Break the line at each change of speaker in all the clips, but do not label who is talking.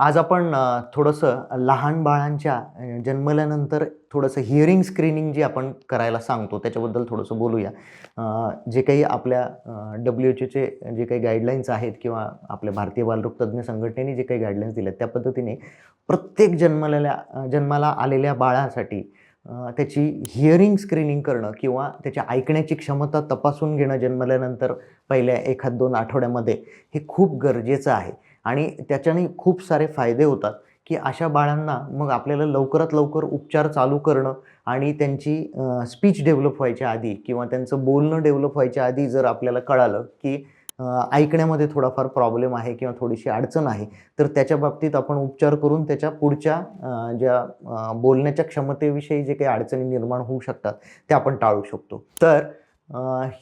आज आपण थोडंसं लहान बाळांच्या जन्मल्यानंतर थोडंसं हिअरिंग स्क्रीनिंग जी आपण करायला सांगतो त्याच्याबद्दल थोडंसं बोलूया. जे काही आपल्या डब्ल्यू एच ओचे जे काही गाईडलाईन्स आहेत किंवा आपल्या भारतीय बालरोग तज्ज्ञ संघटनेने जे काही गाईडलाईन्स दिल्या त्या पद्धतीने प्रत्येक जन्मलेल्या जन्माला आलेल्या बाळासाठी त्याची हिअरिंग स्क्रीनिंग करणं किंवा त्याच्या ऐकण्याची क्षमता तपासून घेणं जन्मल्यानंतर पहिल्या एखाद दोन आठवड्यामध्ये हे खूप गरजेचं आहे. आणि त्याच्याने खूप सारे फायदे होतात की अशा बाळांना मग आपल्याला लवकरात लवकर उपचार चालू करणं आणि त्यांची स्पीच डेव्हलप व्हायच्या आधी किंवा त्यांचं बोलणं डेव्हलप व्हायच्या आधी जर आपल्याला कळालं की ऐकण्यामध्ये थोडाफार प्रॉब्लेम आहे किंवा थोडीशी अडचण आहे. तर त्याच्या बाबतीत आपण उपचार करून त्याच्या पुढच्या ज्या बोलण्याच्या क्षमतेविषयी जे काही अडचणी निर्माण होऊ शकतात त्या आपण टाळू शकतो. तर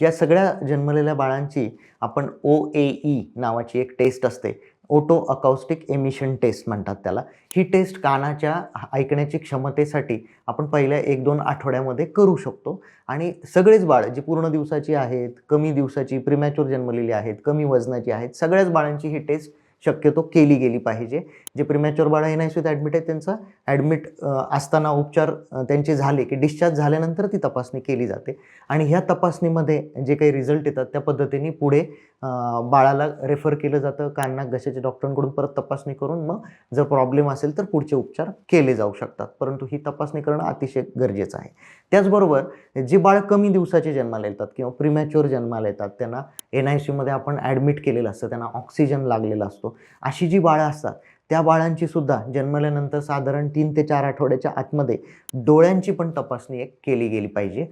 या सगळ्या जन्मलेल्या बाळांची आपण ओ ए ई नावाची एक टेस्ट असते. ओटो अकाउस्टिक एमिशन टेस्ट म्हणतात त्याला. ही टेस्ट कानाच्या ऐकण्याची क्षमतेसाठी आपण पहिल्या एक दोन आठवड्यामध्ये करू शकतो. आणि सगळेच बाळ जी पूर्ण दिवसाची आहेत कमी दिवसाची प्रिमॅच्युअर जन्मलेली आहेत कमी वजनाची आहेत सगळ्याच बाळांची ही टेस्ट शक्यतो केली गेली पाहिजे. जे प्रिमॅच्युअर बाळ एन आय सीत ॲडमिट आहे त्यांचा ॲडमिट असताना उपचार त्यांचे झाले की डिस्चार्ज झाल्यानंतर ती तपासणी केली जाते. आणि ह्या तपासणीमध्ये जे काही रिझल्ट येतात त्या पद्धतीने पुढे बाळाला रेफर केलं जातं. कान घशाच्या डॉक्टरांकडून परत तपासणी करून मग जर प्रॉब्लेम असेल तर पुढचे उपचार केले जाऊ शकतात. परंतु ही तपासणी करणं अतिशय गरजेचं आहे. त्याचबरोबर जे बाळ कमी दिवसाचे जन्माला येतात किंवा प्रिमॅच्युअर जन्माला येतात त्यांना एन आय सीमध्ये आपण ॲडमिट केलेलं असतं. त्यांना ऑक्सिजन लागलेला असतो. अशी जी बाळं असतात त्या बाळांची सुद्धा जन्मल्यानंतर साधारण तीन ते चार आठवड्याच्या आतमध्ये डोळ्यांची पण तपासणी एक केली गेली पाहिजे.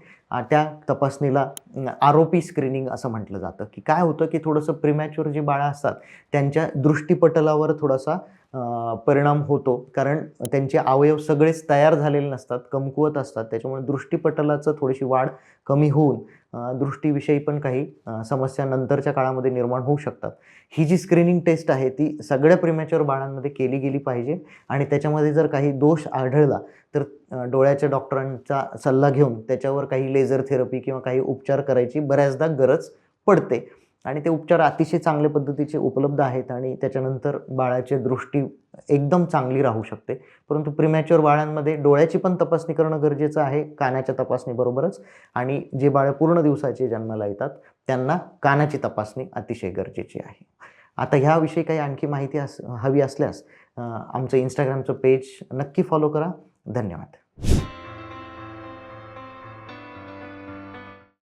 त्या तपासणीला आरोपी स्क्रीनिंग असं म्हटलं जातं. की काय होतं की थोडंसं प्रिमॅच्युअर जी बाळं असतात त्यांच्या दृष्टीपटलावर थोडासा परिणाम होतो. कारण त्यांचे अवयव सगळेच तयार झालेले नसतात कमकुवत असतात. त्याच्यामुळे दृष्टीपटलाचं थोडीशी वाढ कमी होऊन दृष्टीविषयी पण काही समस्या नंतरच्या काळामध्ये निर्माण होऊ शकतात. ही जी स्क्रीनिंग टेस्ट आहे ती सगळ्या प्रिमॅच्युअर बाळांमध्ये केली गेली पाहिजे आणि त्याच्यामध्ये जर काही दोष आढळला तर डोळ्याच्या डॉक्टरांचा सल्ला घेऊन त्याच्यावर काही लेझर थेरपी किंवा काही उपचार करायची बऱ्याचदा गरज पडते. आणि ते उपचार अतिशय चांगल्या पद्धतीचे उपलब्ध आहेत आणि त्याच्यानंतर बाळाची दृष्टी एकदम चांगली राहू शकते. परंतु प्रिमॅच्युअर बाळांमध्ये डोळ्याची पण तपासणी करणं गरजेचं आहे कानाच्या तपासणीबरोबरच आणि जे बाळ पूर्ण दिवसाचे जन्माला येतात त्यांना कानाची तपासणी अतिशय गरजेची आहे. आता ह्याविषयी काही आणखी माहिती अस हवी असल्यास आमचं इंस्टाग्रामचं पेज नक्की फॉलो करा. धन्यवाद.